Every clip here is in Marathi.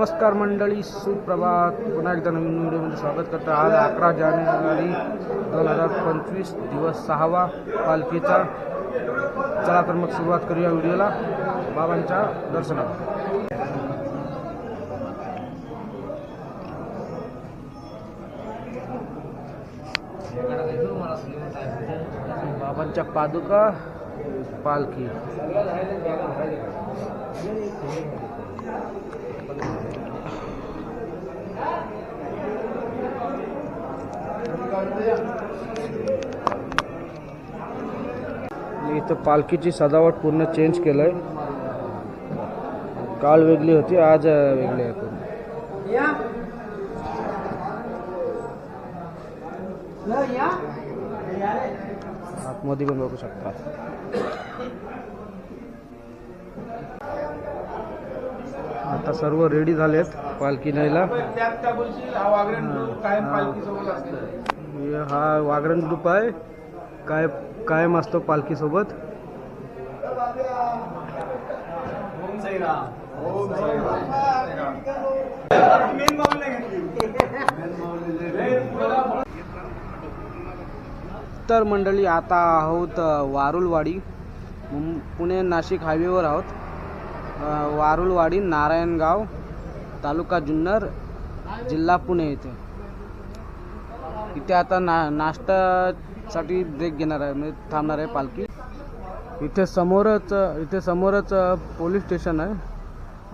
नमस्कार मंडळी सुप्रभात. पुन्हा एकदा नवीन व्हिडिओमध्ये स्वागत करतो. आज अकरा जानेवारी दोन हजार पंचवीस दिवस सहावा पालखीचा. चला तर मग सुरुवात करूया व्हिडिओला. बाबांच्या दर्शनात बाबांच्या पादुका पालखी. इथं पालखीची सजावट पूर्ण चेंज केलंय. काल वेगळी होती आज वेगळी आहे पूर्ण. आतमध्ये पण बघू शकता. आता सर्व रेडी झालेत पालखी न्यायला हा. वागरण ग्रुप आहे. काय कायम असतो पालखी सोबत तर मंडळी आता आहोत वारुलवाडी. पुणे नाशिक हायवेवर आहोत. अ, वारुलवाडी नारायणगाव तालुका जुन्नर जिल्हा पुणे इथे इथे आता ना नाश्त्यासाठी ब्रेक घेणार आहे म्हणजे थांबणार आहे पालखी. इथे समोरच इथे समोरच पोलीस स्टेशन आहे.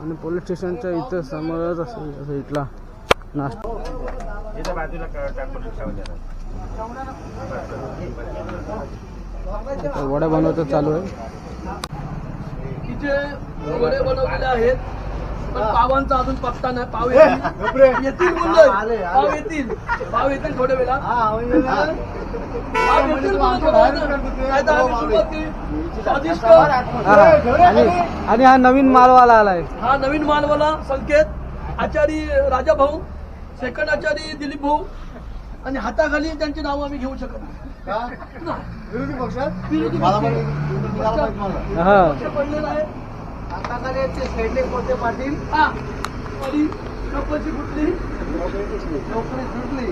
आणि पोलीस स्टेशनच्या इथे समोरच असं असं इथला नाश्ता. आता वड्या बनवायचं चालू आहे. वडे बनवलेले आहेत. पण पावांचा अजून पत्ता नाही. पाव येतील. येतील म्हणलं पाव येतील. पाव येतील थोड्या वेळा पाव येतील हा, आणि हा नवीन मालवाला आलाय. हा नवीन मालवाला संकेत. आचारी राजा भाऊ सेकंड आचारी दिलीप भाऊ आणि हाताखाली त्यांची नावं आम्ही घेऊ शकत नाही. विरोधी पक्षात विरोधी पक्ष पडलेला आहे. कोणते पाटील? हा. आणि नोकरची कुठली? नोकरी सुटली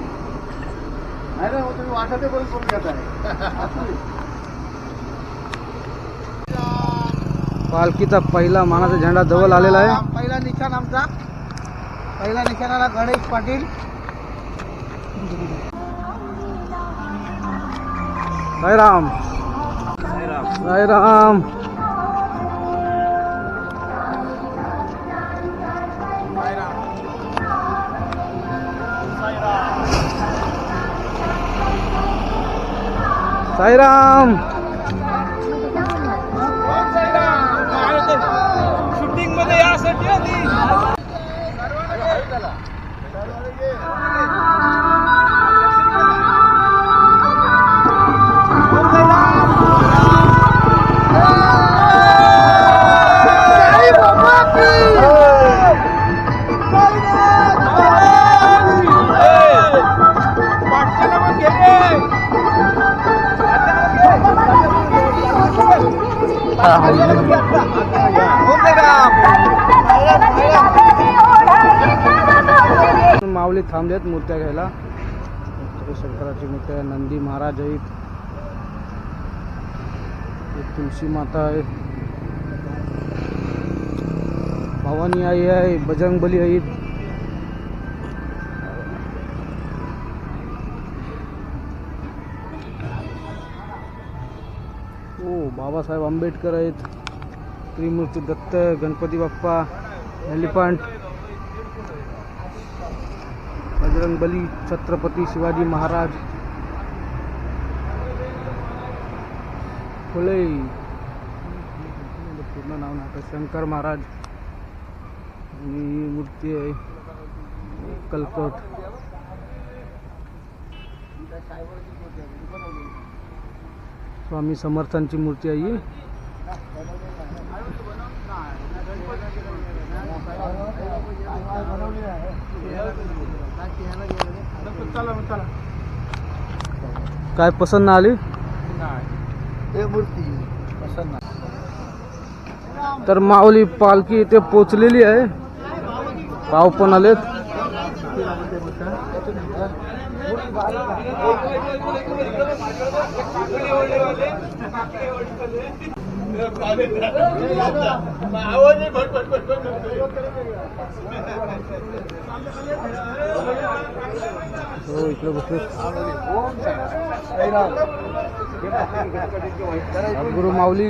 नाही ना हो, तुम्ही वाटते पण कोण घेत आहे? पालखीचा पहिला मानाचा झेंडा जवळ आलेला आहे. पहिला निशाण आमचा. पहिला निशाणाला गणेश पाटील. साईराम साईराम साईराम 사이람 शंकराची नंदी महाराज आहेत. एक तुळशी माता आहे. भवानी आई आहे बजरंग बली आहेत. ओ बाबासाहेब आंबेडकर आहेत. त्रिमूर्ती दत्त गणपती बाप्पा एलिफंट बजरंग बली छत्रपती शिवाजी महाराज. फुले पूर्ण नाव नाही शंकर महाराज. आणि ही मूर्ती आहे कलकट. स्वामी समर्थांची मूर्ती आहे ही. काय पसंत ना आली? मूर्ती तर माऊली पालखी इथे पोचलेली आहे. पाव पण आलेत. हो इकडे बसले गुरु माऊली.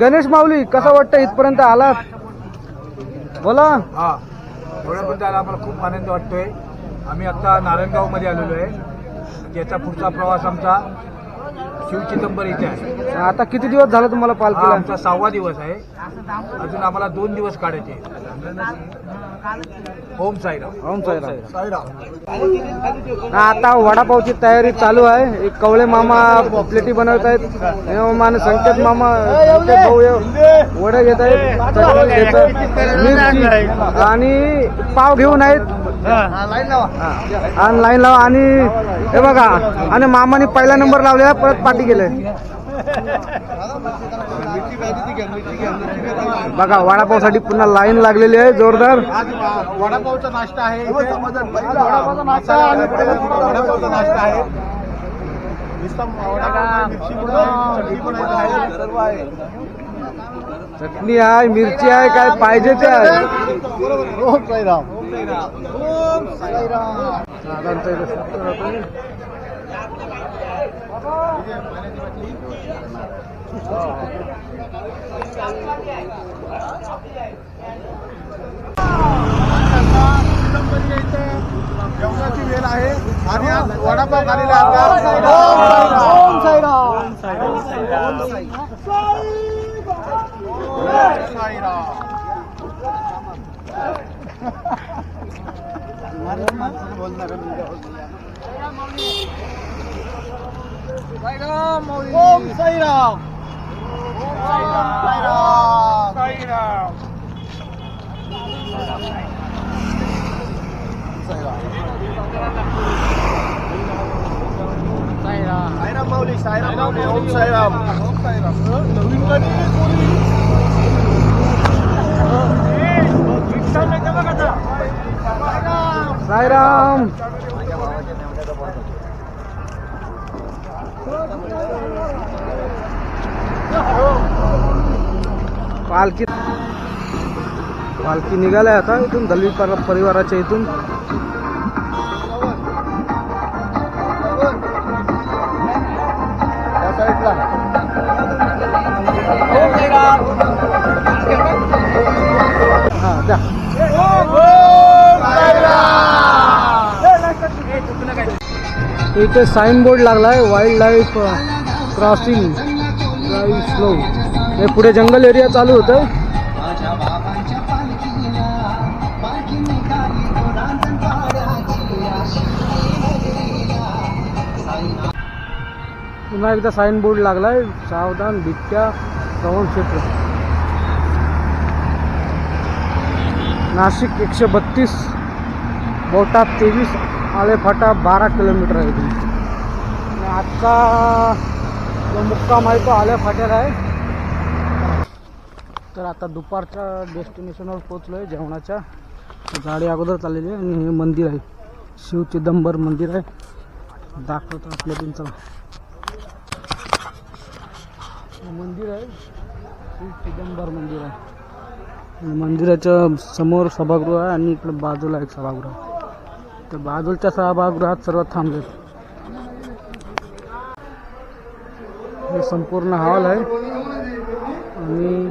गणेश माऊली कसं वाटतं इथपर्यंत आलात? बोला. हा थोड्यापर्यंत आला आम्हाला खूप आनंद वाटतोय. आम्ही आता नारायणगावमध्ये आलेलो आहे याचा पुढचा प्रवास आमचा शिवचिदंबर इथे आहे. आता किती दिवस झालं तुम्हाला पालखीला? आमचा सहावा दिवस आहे. अजून आम्हाला दोन दिवस काढायचे. ओम साईराम. ओम साईराम. साईराम. आता वडापावची तयारी चालू आहे. एक कवळे मामा प्लेटी बनवत आहेत. आणि संकेत मामा हे वडे घेत आहेत. आणि पाव घेऊन आहेत. आणि लाईन लावा. आणि हे बघा आणि मामाने पहिला नंबर लावलेला परत पाठी गेले बघा वडापावसाठी पुन्हा लाईन लागलेली आहे जोरदार. आज वडापावचा नाश्ता आहे वडापावचा नाश्ता आणि वडापावचा नाश्ता आहे. चटणी पण आहे, सर्व आहे. चटणी आहे मिरची आहे काय पाहिजे ते आहे. ओम साईराम. ओम साईराम साधारणतः इथे सत्तर रुपये. जेवणाची वेळ आहे आणि आज वडापाव खालेला आता ओम साईराम ओम साईराम ओम साईराम ओम साईराम ओम साईराम साईराम साईराम माऊली साईराम माऊली ओम साईराम ओम साईराम नवीन गाडी कोणी साईराम पालखी पालखी निघाल्या आता इथून दलवी परिवाराच्या इथून. हा द्या. इथे साईन बोर्ड लागलाय wildlife crossing drive slow हे पुढे जंगल एरिया चालू होतं. पुन्हा एकदा साईन बोर्ड लागलाय. सावधान बिबट्या श्रवण क्षेत्र. नाशिक एकशे बत्तीस बोटा तेवीस आळेफाटा बारा किलोमीटर आहे. आजचा जो मुक्काम आहे तो आल्या फाट्याला आहे. तर आता दुपारच्या डेस्टिनेशनवर पोचलो आहे जेवणाच्या. गाडी अगोदर चाललेली आहे आणि हे मंदिर आहे. शिव चिदंबर मंदिर आहे. दाखवतो आपल्या तुमचं हे मंदिर आहे. शिव चिदंबर मंदिर आहे. मंदिराच्या समोर सभागृह आहे आणि इकडे बाजूला एक सभागृह आहे. त्या बाजूच्या सभागृहात सर्व थांबले हे संपूर्ण हॉल आहे. आणि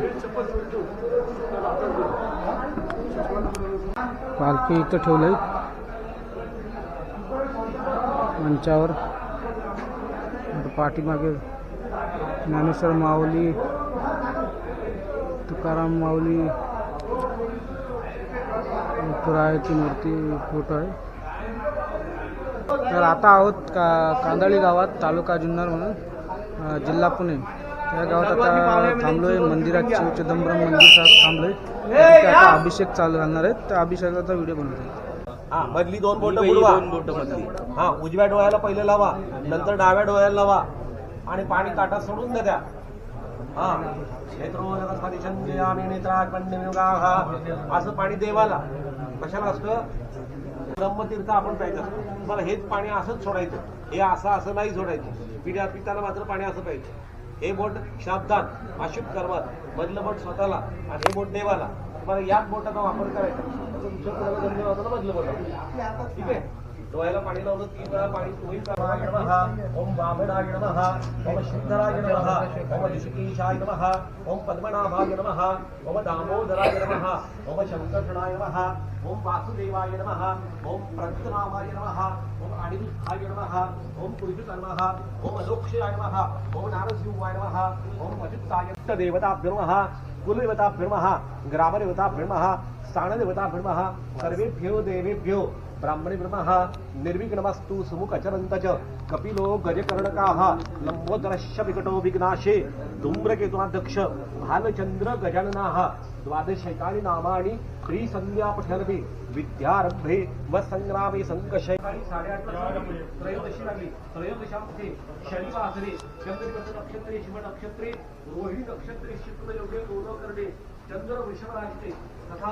पालखी इथं ठेवलं आहे मंचावर पाठीमागे ज्ञानेश्वर माऊली तुकाराम माऊली पुरायची मूर्ती फोटो आहे. तर आता आहोत का कांदळी गावात तालुका जुन्नर म्हणून जिल्हा पुणे. या गावात आता थांबलोय. मंदिरात शिव चिदंबरम मंदिर थांबलोय. तिथे आता अभिषेक चालू राहणार आहेत त्या अभिषेकाचा व्हिडिओ बनवतो. हा मधली दोन बोट बुडवा. हा उजव्या डोळ्याला पहिले लावा नंतर डाव्या डोळ्याला लावा. आणि पाणी काटा सोडून द्या त्या. हा नेत्राग्नियोगाः. असं पाणी देवाला. कशाला असतं? ब्रह्मतीर्थ आपण प्यायचं असतं. तुम्हाला हेच पाणी असंच सोडायचं. हे असं असं नाही सोडायचं. पिढ्या पिताला मात्र पाणी असं प्यायचं. हे बोट शाब्दात अशुभ कर्मात मधलं बोट स्वतःला आणि हे बोट देवाला. तुम्हाला याच बोटाचा वापर करायचा. तसं दुसऱ्या कोणाला मधलं बोट. ठीक आहे? डोळ्याला पाणी लावलं तीन वेळा पाणी तुम्ही नमः ओम वामनाय नमः ओम शुद्धराय नमः ओम ऋषिकेशाय नमः ओम पद्मनाभाय नमः ओम दामोदराय नमः ओम शंकरषणाय नमः ओम वासुदेवाय नमः ओम प्रद्युनामाय नमः ओम अनिरुद्धाय नमः ओम पुरुषुत ओम अलोक्षयाय नमः ओम नारसिंहाय नमः ओम अजिताय देवताभ्यो नमः कुलदेवताभ्यो नमः ग्रामदेवताभ्यो नमः स्थानदेवताभ्यो नमः सर्वेभ्यो देवेभ्यो ब्राह्मणे ब्रह्मः निर्विघ्नमस्तु सुमुखचरंतच कपिलो गजकर्णकाः लंबोदरश्य विकटो विघ्नाशे। धूम्रकेतुनाध्यक्ष भालचंद्र गजाननाः। द्वादशैकानि नामानि त्रिसंज्ञा पठनपि विद्यारंभे व संग्रामे संकशैकानि त्रयोदशी लागली त्रयोदशामध्ये शनिवासरे चंद्रगत नक्षत्रे शिव नक्षत्रे रोहिणी नक्षत्रे शुक्ल योगे करणे चंद्र वृषभ राजते तथा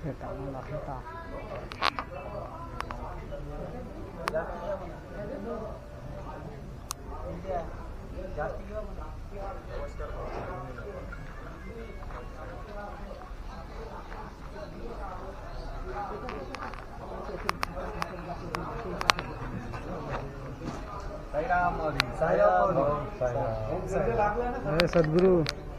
क्षेत्रे कुशली इंद्रकडे एवं शिवप्रतिष्ठितो तुम्ही दोघांची विभागात चंद्र पाणी घ्या ही चांगली तत्व म्हणायचं अरे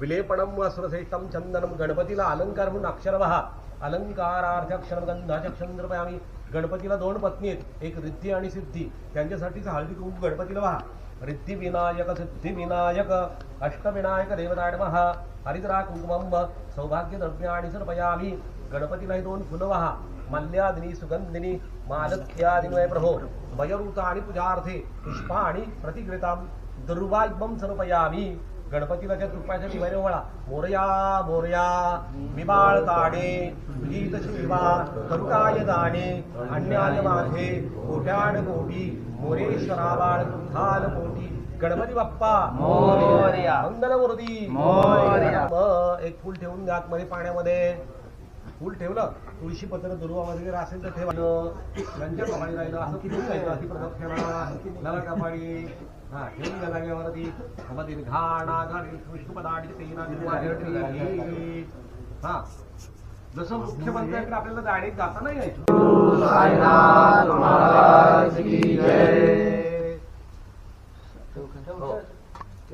सद्गुरू विलेपणम वस्त्रश्रेष्ठम चंदनम गणपतीला अलंकार म्हणून अक्षर वहा अलंकारार्थ अक्षर गंधाचक्षर गणपतीला दोन पत्नी आहेत एक रिद्धी आणि सिद्धी। त्यांच्यासाठीच हळदी कुंकू गणपतीला वहा रिद्धी विनायक सिद्धी विनायक। अष्टविनायक देवताय महा हरिद्रा कुंकुमम सौभाग्य द्रव्याणि सर्पयामी गणपतीला हे दोन फुलं वहा मल्यादिनी सुगंधिनी मालत्यादिनय प्रभो। वयरूतानि पूजार्थे। पुष्पाणि प्रतिकृताम। दुर्वाइबम सर्पयामी गणपतीला त्या तुपाच्या दिवाने वळा मोरया मोरया विबाळ ताडे गीत शिवा करुकाय दाणे अन्याय माथे कोट्याड कोटी मोरेश्वरा बाळ थाल मोठी गणपती बाप्पा मोरया. मंगलमूर्ती मोरया. एक फुल ठेवून द्या आतमध्ये पाण्यामध्ये फुल ठेवलं तुळशी पत्र दुर्वा वगैरे असेल तर ठेवा. नंतर कपाळी राहिलं असं किती जायचं अशी प्रदक्षिणा नला कपाळी हा ठेवून द्या जागेवरती मग घाणा घाणी तेना निर्माण हा. जसं मुख्यमंत्र्यांकडे आपल्याला गाडीत जाता नाही यायचं.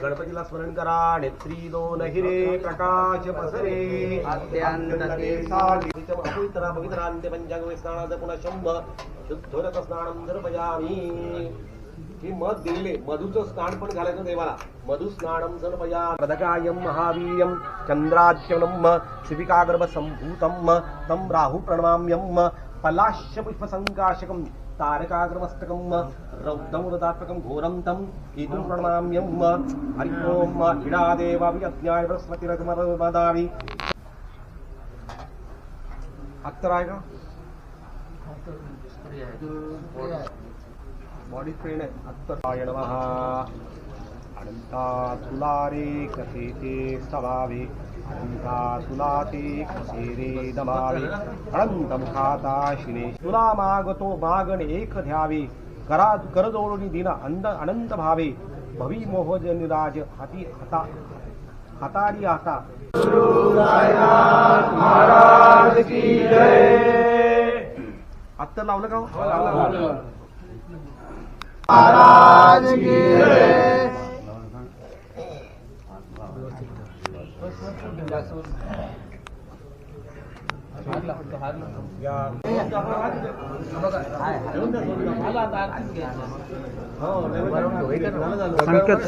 गणपतीला स्मरण करा नेत्री दोन हिरे प्रकाश पसरे. अपवित्रा पवित्रांते पंचांग स्नानाचं पुन्हा शंभ. शुद्धोरक स्नानं सर्पयामी. ही मध दिले मधुचं स्नान पण घालायचं देवाला. मधु स्नानं सर्पया पदकायं महावीर्यं चंद्राच्यनं शिविकागर्भ संभूतं तं राहु प्रणमाम्यं पलाश्य पुष्पसङ्काशकं तारकाग्रमस्तकं रौद्रमुदात्मकं घोरं तम् इदं प्रणमाम्यं हरि ओं हिडादेवावि अज्ञाय बृहस्पतिरथमदामि अत्तर आहे का बॉडी ट्रेन आहे अत्तराय नमः अनंता तुलारे कथे ते सभावे अनंता मुखाता शिने। तुला मागतो मागण एक ध्यावे करा कर जोडून दिन अंद अनंत भावे भवी मोहजन राज हाती हाता हातारी आता। आत्ता लावलं का हो? संकेत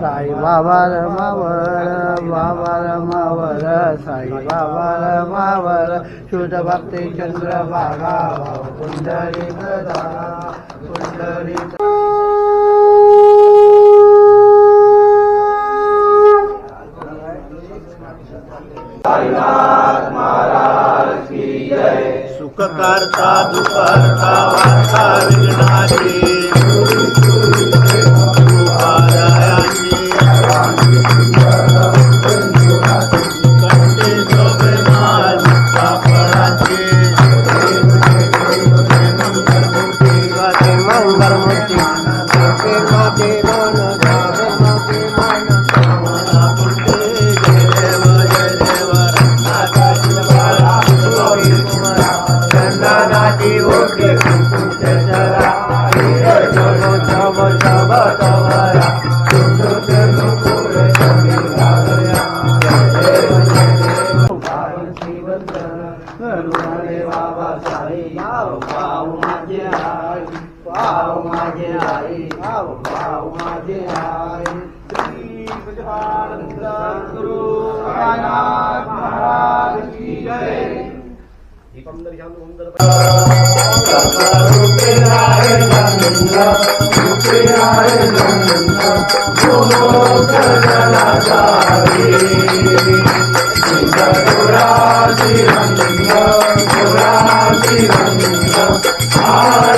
साई बाबा रमावर बाबा रमावर साई बाबा रमावर शुद्ध भक्ती चंद्र बाबा कुंडली कुंडली सुखकर्ता दुःखर्ता वार्ता विघ्नाची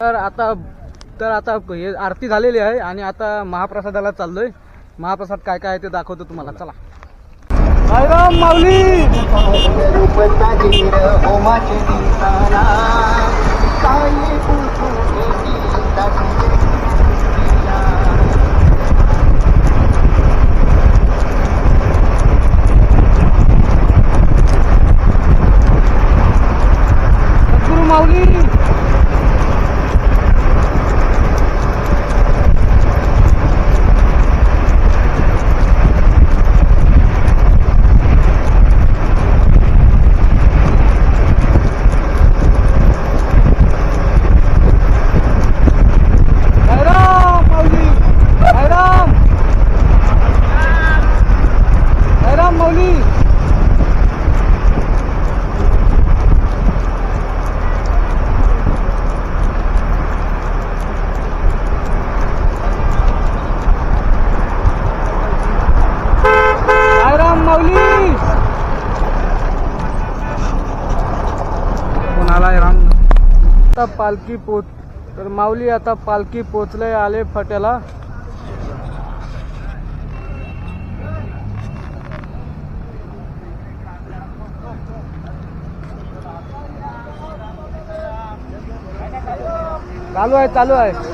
तर आता तर आता हे आरती झालेली आहे आणि आता महाप्रसादाला चाललोय. महाप्रसाद काय काय आहे ते दाखवतो तुम्हाला. चला. साईराम माऊली. होमाचे दिसताना साई पुसुके सद्गुरू माऊली साईराम माऊली साईराम साईराम माऊली साईराम माऊली कोणाला राम आता पालखी पोच तर माऊली आता पालखी पोचले आले फट्याला. चालू आहे चालू आहे.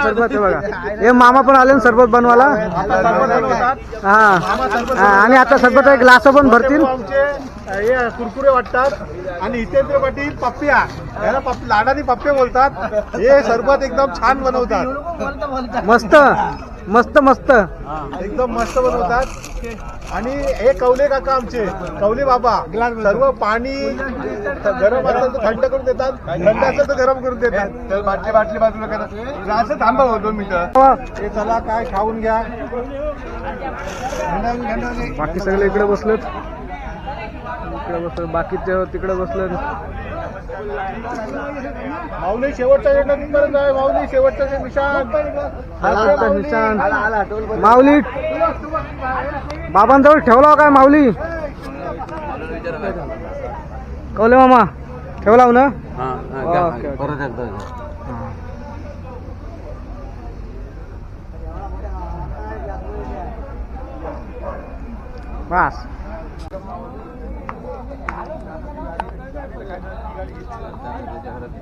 सरबत हे बघा. हे मामा पण आले ना सरबत बनवायला? हा. हा, आणि आता सरबत ग्लास पण भरतील. हे कुरकुरे वाटतात. आणि हितेंद्र पाटील पप्प्या. याला पप्प लाडानी पप्पे बोलतात. हे सरबत एकदम छान बनवतात. मस्त. मस्त मस्त. एकदम मस्त बनवतात. आणि हे कवले काका आमचे. कवले बाबा. सर्व पाणी गरम असेल तर थंड करून देतात. थंड असेल तर गरम करून देतात. तर बाटली बाटली बाजूला करा. असं थांबा हो दोन मिनिटं. हे चला काय खाऊन घ्या. बाकी सगळे इकडे बसलेत. इकडे बसले बाकीचे तिकडे बसलेत. माऊली शेवटचा झेंडा तिथपर्यंत आहे. माऊली शेवटचा निशाण शेवटचा निशाण. माऊली. बाबांजवळ ठेवला काय माऊली? कवले मामा ठेवला हो ना. बस घ्या लाईन.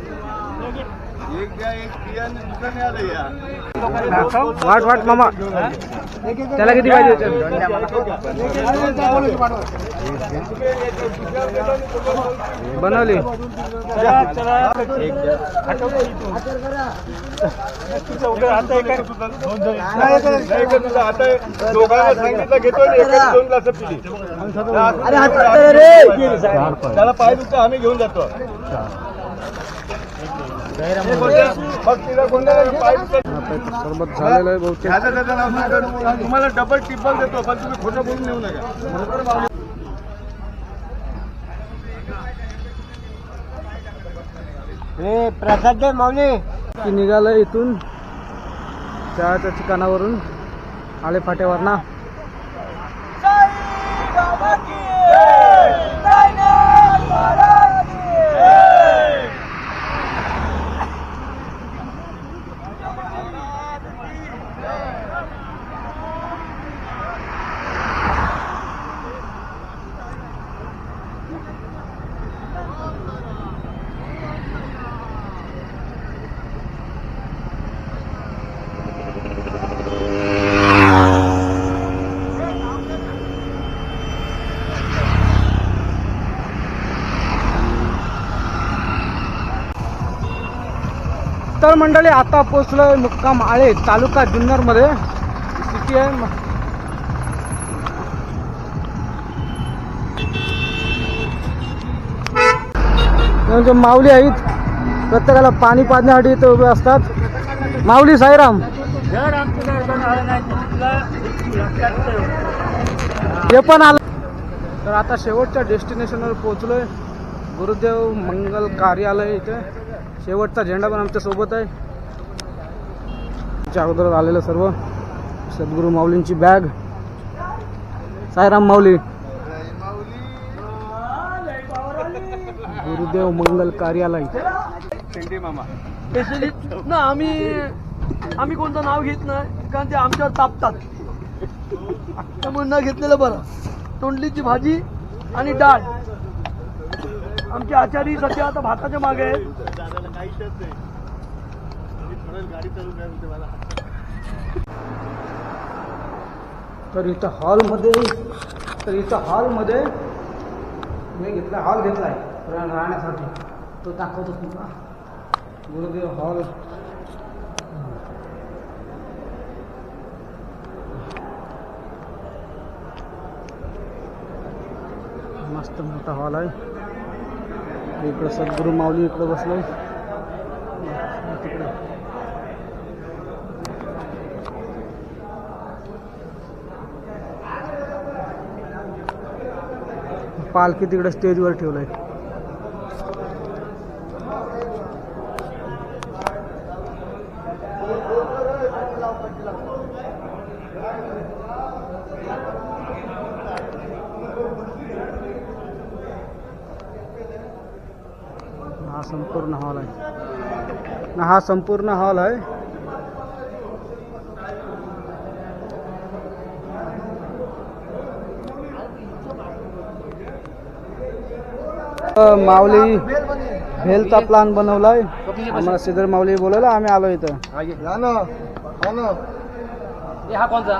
वाट वाट मामा. त्याला किती पाहिजे बनवली. आता दोघांना सांगितलं घेतो आणि एकाने दोन ग्लास पिली त्याला पाहिजे तर आम्ही घेऊन जातो. तुम्हाला डबल टिपल देतो पण तुम्ही खोटं बोलून नेऊ नका. प्रसाद दे माऊली. की निघालं इथून चहाच्या ठिकाणावरून आले फाट्यावर ना मंडळी आता पोचलोय मुक्काम आळे तालुका जुन्नरमध्ये स्थिती आहे म्हणजे माऊली आहेत प्रत्येकाला पाणी पाजण्यासाठी इथे उभे असतात. माऊली साईराम. हे पण आलं. तर आता शेवटच्या डेस्टिनेशनवर पोहोचलोय. गुरुदेव मंगल कार्यालय इथे. शेवटचा झेंडा पण आमच्यासोबत आहे. त्याच्या अगोदर आलेलं सर्व. सद्गुरू माऊलींची बॅग साईराम माऊली. गुरुदेव मंगल कार्यालय. ना आम्ही आम्ही कोणतं नाव घेत नाही कारण ते आमच्यावर तापतात. त्यामुळे न घेतलेलं बरं. तोंडलीची भाजी आणि डाळ. आमचे आचारी सध्या आता भाताच्या मागे आहेत. तर इथं हॉलमध्ये तर इथं हॉलमध्ये मी घेतला हॉल घेतला आहे राहण्यासाठी. तो दाखवतो तुम्हाला गुरुदेव हॉल. मस्त मोठा हॉल आहे. इकडं सद्गुरू माऊली इकडं बसलो तिकडे पालखी तिकडे स्टेजवर ठेवलं आहे हा संपूर्ण हॉल आहे. हा संपूर्ण हॉल आहे. माऊली भेलचा प्लान बनवलाय. आम्हाला सिद्धर माऊली बोलवलं आम्ही आलो इथं. हा कोणता